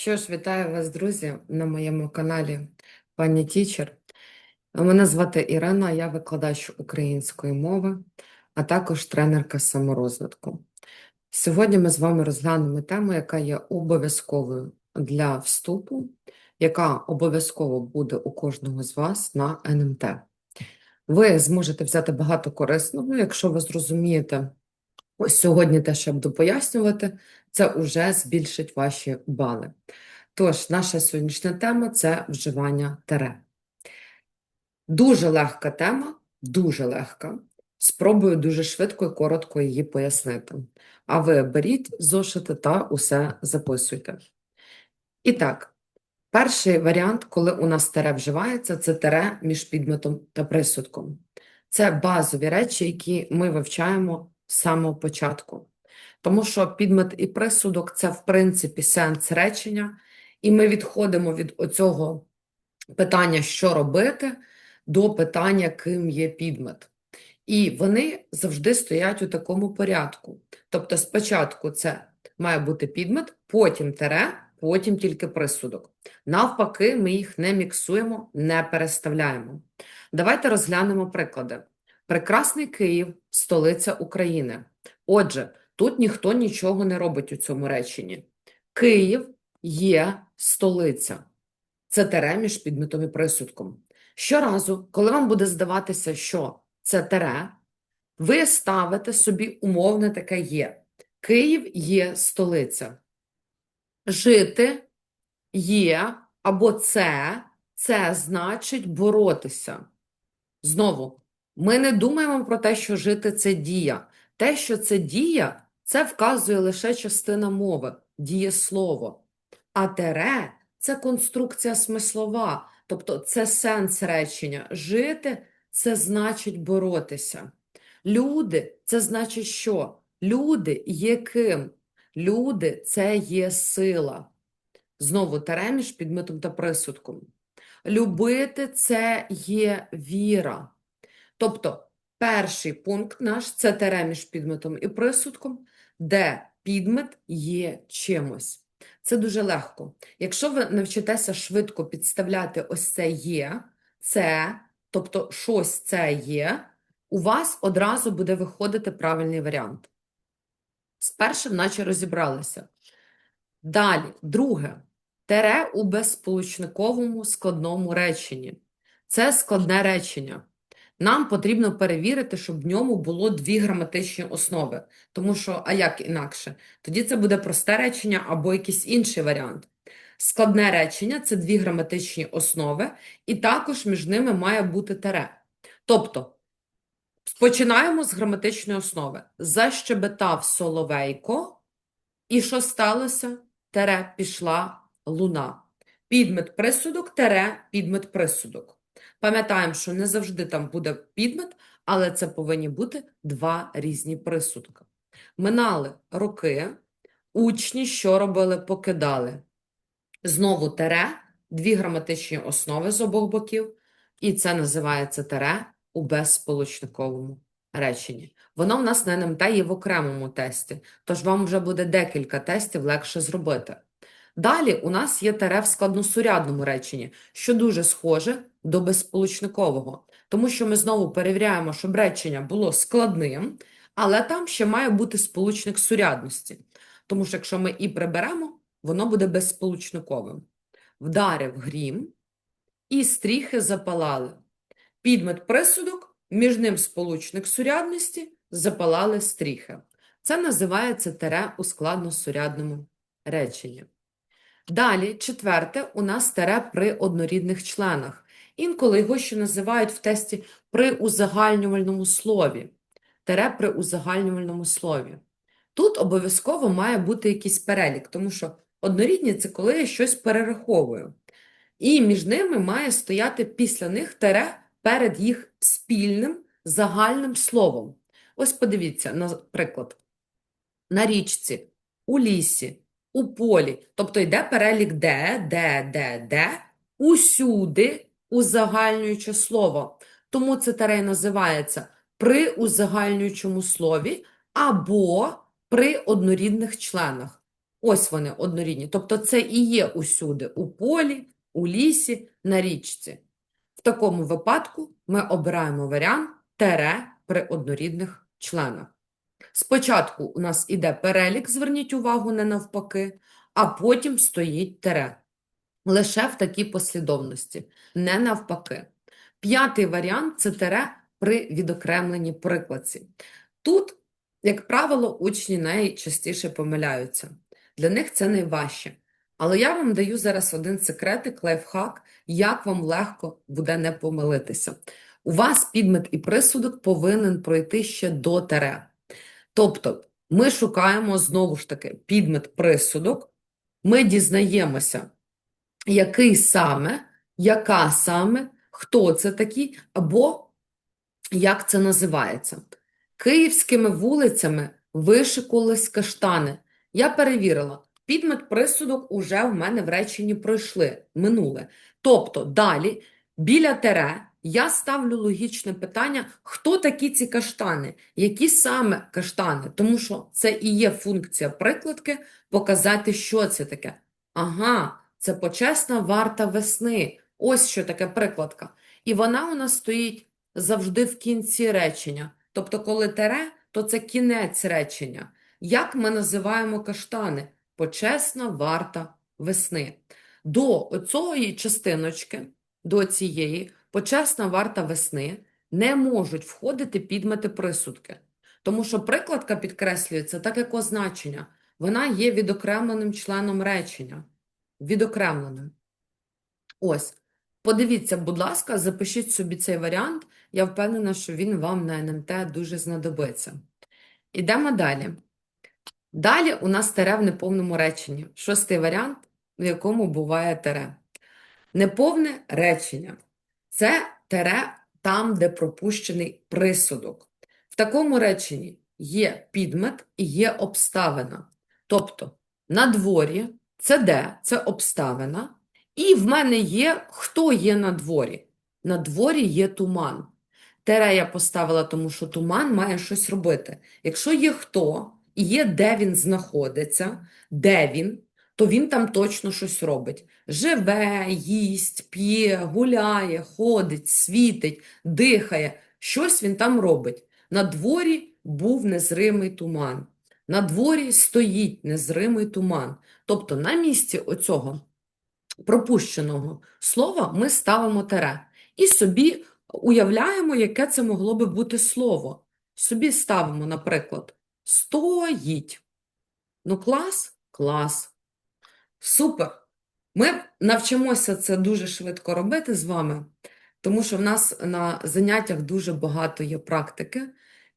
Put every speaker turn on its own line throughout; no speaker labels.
Що ж, вітаю вас, друзі, на моєму каналі Пані Тічер. Мене звати Ірина, я викладач української мови, а також тренерка саморозвитку. Сьогодні ми з вами розглянемо тему, яка є обов'язковою для вступу, яка обов'язково буде у кожного з вас на НМТ. Ви зможете взяти багато корисного, якщо ви зрозумієте ось сьогодні те, що я буду пояснювати, це вже збільшить ваші бали. Тож, наша сьогоднішня тема це вживання тере. Дуже легка тема, дуже легка. Спробую дуже швидко і коротко її пояснити. А ви беріть зошити та усе записуйте. І так, перший варіант, коли у нас тере вживається, це тере між підметом та присудком. Це базові речі, які ми вивчаємо з самого початку. Тому що підмет і присудок це, в принципі, сенс речення, і ми відходимо від оцього питання, що робити, до питання, ким є підмет. І вони завжди стоять у такому порядку. Тобто, спочатку це має бути підмет, потім тере, потім тільки присудок. Навпаки, ми їх не міксуємо, не переставляємо. Давайте розглянемо приклади. Прекрасний Київ, столиця України. Отже, тут ніхто нічого не робить у цьому реченні. Київ є столиця. Це тере між підметом і присудком. Щоразу, коли вам буде здаватися, що це тере, ви ставите собі умовне таке є. Київ є столиця. Жити є або це, це значить боротися. Знову, ми не думаємо про те, що жити це дія. Те, що це дія, це вказує лише частина мови, дієслово. А тере це конструкція смислова, тобто це сенс речення. Жити це значить боротися. Люди це значить що? Люди є ким? Люди це є сила. Знову тере між підметом та присудком. Любити це є віра. Тобто, перший пункт наш це тере між підметом і присудком, де підмет є чимось. Це дуже легко. Якщо ви навчитеся швидко підставляти ось це є, це, тобто щось це є, у вас одразу буде виходити правильний варіант. З першим наче розібралися. Далі, друге, тере у безсполучниковому складному реченні. Це складне речення. Нам потрібно перевірити, щоб в ньому було дві граматичні основи. Тому що, а як інакше? Тоді це буде просте речення або якийсь інший варіант. Складне речення це дві граматичні основи, і також між ними має бути тере. Тобто, починаємо з граматичної основи. Защебетав соловейко, і що сталося? Тере пішла луна. Підмет присудок, тере підмет присудок. Пам'ятаємо, що не завжди там буде підмет, але це повинні бути два різні присудки. Минали роки, учні що робили? Покидали. Знову тере, дві граматичні основи з обох боків, і це називається тере у безсполучниковому реченні. Воно в нас на НМТ є в окремому тесті, тож вам вже буде декілька тестів легше зробити. Далі у нас є тере в складносурядному реченні, що дуже схоже до безсполучникового, тому що ми знову перевіряємо, щоб речення було складним, але там ще має бути сполучник сурядності. Тому що якщо ми і приберемо, воно буде безсполучниковим. Вдарив грім, і стріхи запалали. Підмет присудок, між ним сполучник сурядності, запалали стріхи. Це називається тере у складносурядному реченні. Далі, четверте, у нас тере при однорідних членах. Інколи його ще називають в тесті при узагальнювальному слові. Тере при узагальнювальному слові. Тут обов'язково має бути якийсь перелік, тому що однорідні це коли я щось перераховую. І між ними має стояти після них тере перед їх спільним загальним словом. Ось подивіться, наприклад, на річці, у лісі, у полі. Тобто йде перелік де, де, де, де, усюди узагальнююче слово. Тому це тере називається при узагальнюючому слові або при однорідних членах. Ось вони однорідні. Тобто це і є усюди, у полі, у лісі, на річці. В такому випадку ми обираємо варіант тере при однорідних членах. Спочатку у нас іде перелік, зверніть увагу, не навпаки, а потім стоїть тере. Лише в такій послідовності, не навпаки. П'ятий варіант це тере при відокремленні прикладці. Тут, як правило, учні найчастіше помиляються. Для них це найважче. Але я вам даю зараз один секретик, лайфхак, як вам легко буде не помилитися. У вас підмет і присудок повинен пройти ще до тере. Тобто, ми шукаємо знову ж таки підмет присудок, ми дізнаємося, який саме, яка саме, хто це такий, або як це називається. Київськими вулицями вишикувались каштани. Я перевірила, підмет присудок уже в мене в реченні пройшли, минуле. Тобто далі, біля тере, я ставлю логічне питання, хто такі ці каштани, які саме каштани, тому що це і є функція прикладки показати, що це таке. Ага, це почесна варта весни. Ось що таке прикладка. І вона у нас стоїть завжди в кінці речення. Тобто, коли тере, то це кінець речення. Як ми називаємо каштани? Почесна варта весни. До оцієї частиночки, до цієї, почесна варта весни, не можуть входити підмети присудки. Тому що прикладка підкреслюється так як означення. Вона є відокремленим членом речення. Відокремленим. Ось. Подивіться, будь ласка, запишіть собі цей варіант. Я впевнена, що він вам на НМТ дуже знадобиться. Ідемо далі. Далі у нас тере в неповному реченні. Шостий варіант, в якому буває тере. Неповне речення – це тере там, де пропущений присудок. В такому реченні є підмет і є обставина. Тобто, на дворі – це де? Це обставина. І в мене є, хто є на дворі? На дворі є туман. Тере я поставила, тому що туман має щось робити. Якщо є хто, і є де він знаходиться, де він, то він там точно щось робить. Живе, їсть, п'є, гуляє, ходить, світить, дихає. Щось він там робить. На дворі був незримий туман. На дворі стоїть незримий туман. Тобто на місці оцього пропущеного слова ми ставимо тере. І собі уявляємо, яке це могло би бути слово. Собі ставимо, наприклад, стоїть. Ну, клас? Клас. Супер. Ми навчимося це дуже швидко робити з вами, тому що в нас на заняттях дуже багато є практики,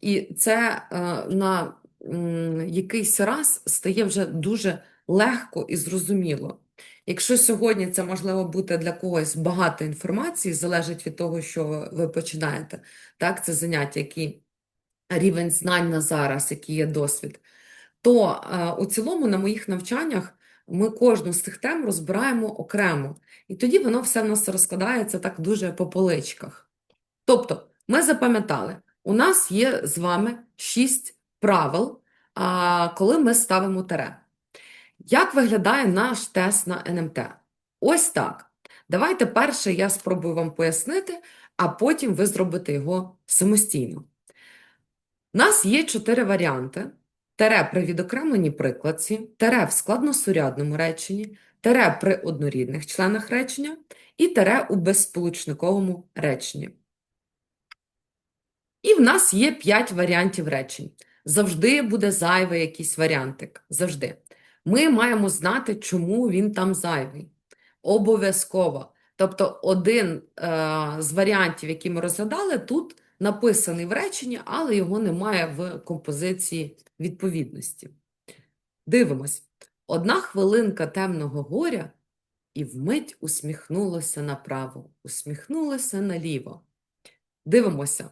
і це е, на якийсь раз стає вже дуже легко і зрозуміло. Якщо сьогодні це можливо бути для когось багато інформації, залежить від того, що ви починаєте, так, це заняття, який рівень знань на зараз, який є досвід, то е, у цілому на моїх навчаннях ми кожну з цих тем розбираємо окремо. І тоді воно все в нас розкладається так дуже по поличках. Тобто, ми запам'ятали, у нас є з вами шість правил, коли ми ставимо тере. Як виглядає наш тест на НМТ? Ось так. Давайте перше я спробую вам пояснити, а потім ви зробите його самостійно. У нас є чотири варіанти. Тере при відокремленій прикладці, тере в складносурядному реченні, тере при однорідних членах речення і тере у безсполучниковому реченні. І в нас є п'ять варіантів речень. Завжди буде зайвий якийсь варіантик. Завжди. Ми маємо знати, чому він там зайвий. Обов'язково. Тобто один е, з варіантів, які ми розглядали, тут написаний в реченні, але його немає в композиції відповідності. Дивимось. Одна хвилинка темного горя і вмить усміхнулося направо, усміхнулося наліво. Дивимося.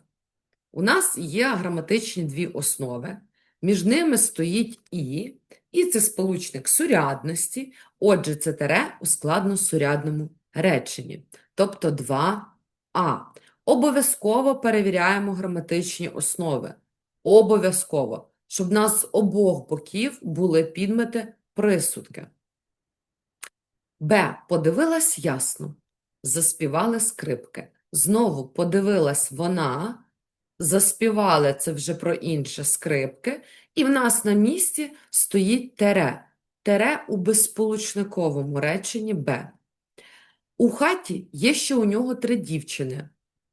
У нас є граматичні дві основи. Між ними стоїть і, і це сполучник сурядності, отже, це тере у складносурядному реченні, тобто 2а. Обов'язково перевіряємо граматичні основи. Обов'язково, щоб в нас з обох боків були підмети присудки. Б. Подивилась ясно. Заспівали скрипки. Знову подивилась вона, заспівали це вже про інше скрипки, і в нас на місці стоїть тере. Тере у безсполучниковому реченні Б. У хаті є ще у нього три дівчини.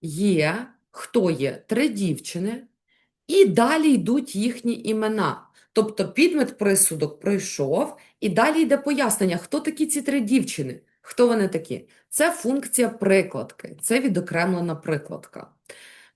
Є, хто є? Три дівчини, і далі йдуть їхні імена. Тобто підмет присудок пройшов, і далі йде пояснення, хто такі ці три дівчини, хто вони такі. Це функція прикладки, це відокремлена прикладка.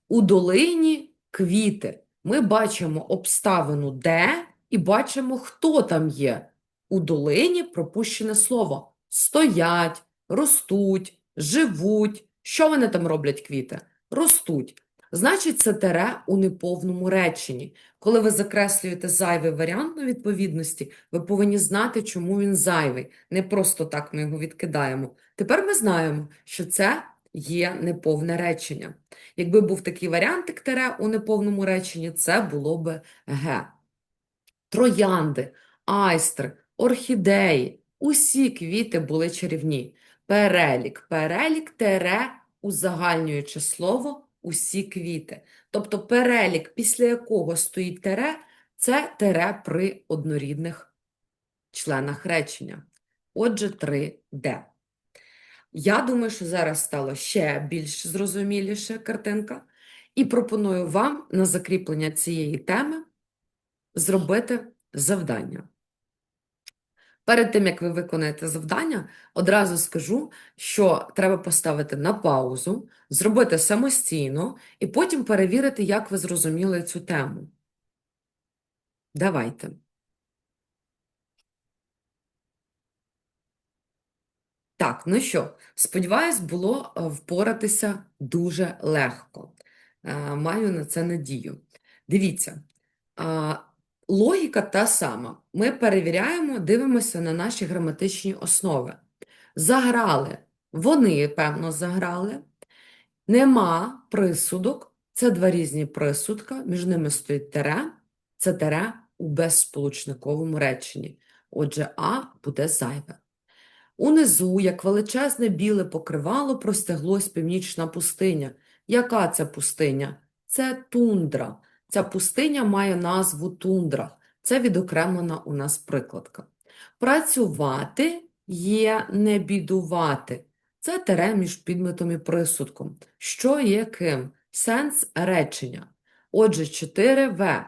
У долині квіти. Ми бачимо обставину де і бачимо, хто там є. У долині пропущене слово. Стоять, ростуть, живуть. Що вони там роблять квіти? Ростуть. Значить, це тере у неповному реченні. Коли ви закреслюєте зайвий варіант на відповідності, ви повинні знати, чому він зайвий. Не просто так ми його відкидаємо. Тепер ми знаємо, що це є неповне речення. Якби був такий варіантик тере у неповному реченні, це було би ге. Троянди, айстри, орхідеї, усі квіти були чарівні. Перелік, перелік тере узагальнююче слово усі квіти. Тобто перелік, після якого стоїть тере, це тере при однорідних членах речення. Отже, 3D. Я думаю, що зараз стало ще більш зрозуміліше картинка, і пропоную вам на закріплення цієї теми зробити завдання. Перед тим, як ви виконаєте завдання, одразу скажу, що треба поставити на паузу, зробити самостійно і потім перевірити, як ви зрозуміли цю тему. Давайте. Так, ну що, сподіваюсь, було е, впоратися дуже легко. Е, Маю на це надію. Дивіться, логіка та сама. Ми перевіряємо, дивимося на наші граматичні основи. Заграли. Вони, певно, заграли. Нема присудок. Це два різні присудка. Між ними стоїть тере. Це тере у безсполучниковому реченні. Отже, А буде зайве. Унизу, як величезне біле покривало, простяглось північна пустиня. Яка це пустиня? Це тундра. Ця пустиня має назву тундра. Це відокремлена у нас прикладка. Працювати є не бідувати. Це тере між підметом і присудком. Що є ким? Сенс речення. Отже, 4В.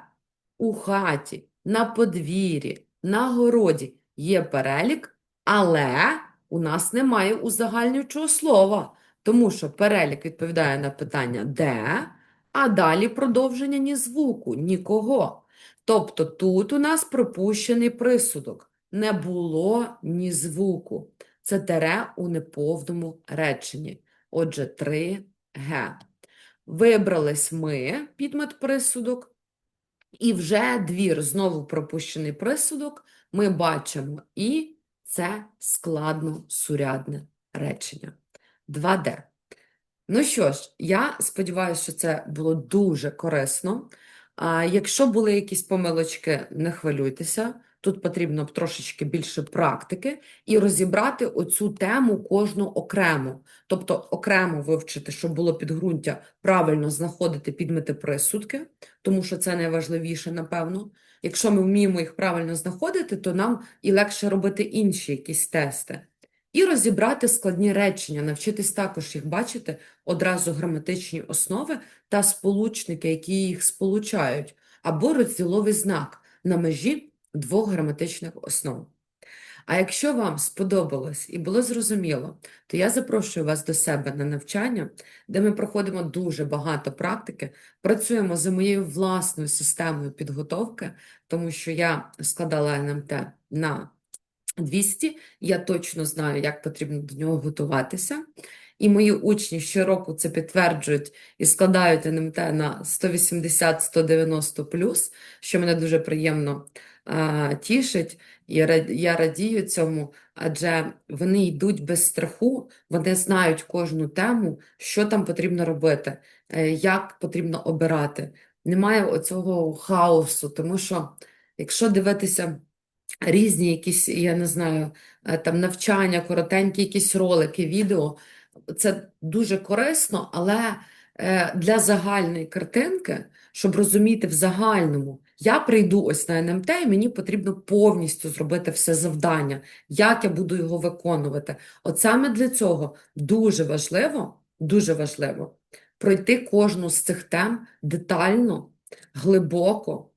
У хаті, на подвір'ї, на городі є перелік, але у нас немає узагальнюючого слова, тому що перелік відповідає на питання де, а далі продовження ні звуку, нікого. Тобто тут у нас пропущений присудок. Не було ні звуку. Це тере у неповному реченні. Отже, 3Г. Вибрались ми, підмет присудок, і вже двір, знову пропущений присудок, ми бачимо і це складно-сурядне речення. 2D. Ну що ж, я сподіваюся, що це було дуже корисно. А якщо були якісь помилочки, не хвилюйтеся. Тут потрібно трошечки більше практики і розібрати оцю тему кожну окремо. Тобто окремо вивчити, щоб було підґрунтя, правильно знаходити підмети присудки, тому що це найважливіше, напевно. Якщо ми вміємо їх правильно знаходити, то нам і легше робити інші якісь тести. І розібрати складні речення, навчитись також їх бачити, одразу граматичні основи та сполучники, які їх сполучають, або розділовий знак на межі двох граматичних основ. А якщо вам сподобалось і було зрозуміло, то я запрошую вас до себе на навчання, де ми проходимо дуже багато практики, працюємо за моєю власною системою підготовки, тому що я складала НМТ на 200, я точно знаю, як потрібно до нього готуватися. І мої учні щороку це підтверджують і складають НМТ на 180-190 плюс, що мене дуже приємно а, тішить. Я радію цьому, адже вони йдуть без страху, вони знають кожну тему, що там потрібно робити, е, як потрібно обирати. Немає оцього хаосу, тому що якщо дивитися різні якісь, я не знаю, е, там навчання, коротенькі якісь ролики, відео. Це дуже корисно, але е, для загальної картинки, щоб розуміти в загальному, я прийду ось на НМТ, і мені потрібно повністю зробити все завдання, як я буду його виконувати. От саме для цього дуже важливо, дуже важливо пройти кожну з цих тем детально, глибоко,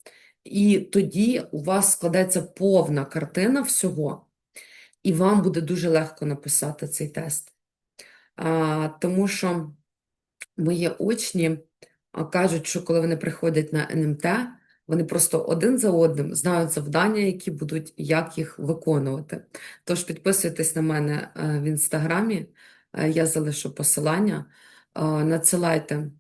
і тоді у вас складеться повна картина всього, і вам буде дуже легко написати цей тест. А, тому що мої учні кажуть, що коли вони приходять на НМТ, вони просто один за одним знають завдання, які будуть, як їх виконувати. Тож підписуйтесь на мене е, в інстаграмі, е, я залишу посилання, Е, надсилайте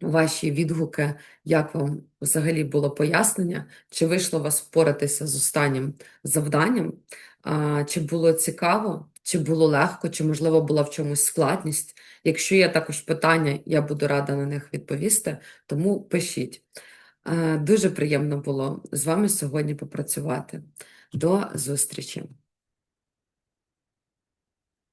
ваші відгуки, як вам взагалі було пояснення, чи вийшло вас впоратися з останнім завданням, чи було цікаво, чи було легко, чи, можливо, була в чомусь складність. Якщо є також питання, я буду рада на них відповісти, тому пишіть. Дуже приємно було з вами сьогодні попрацювати. До зустрічі!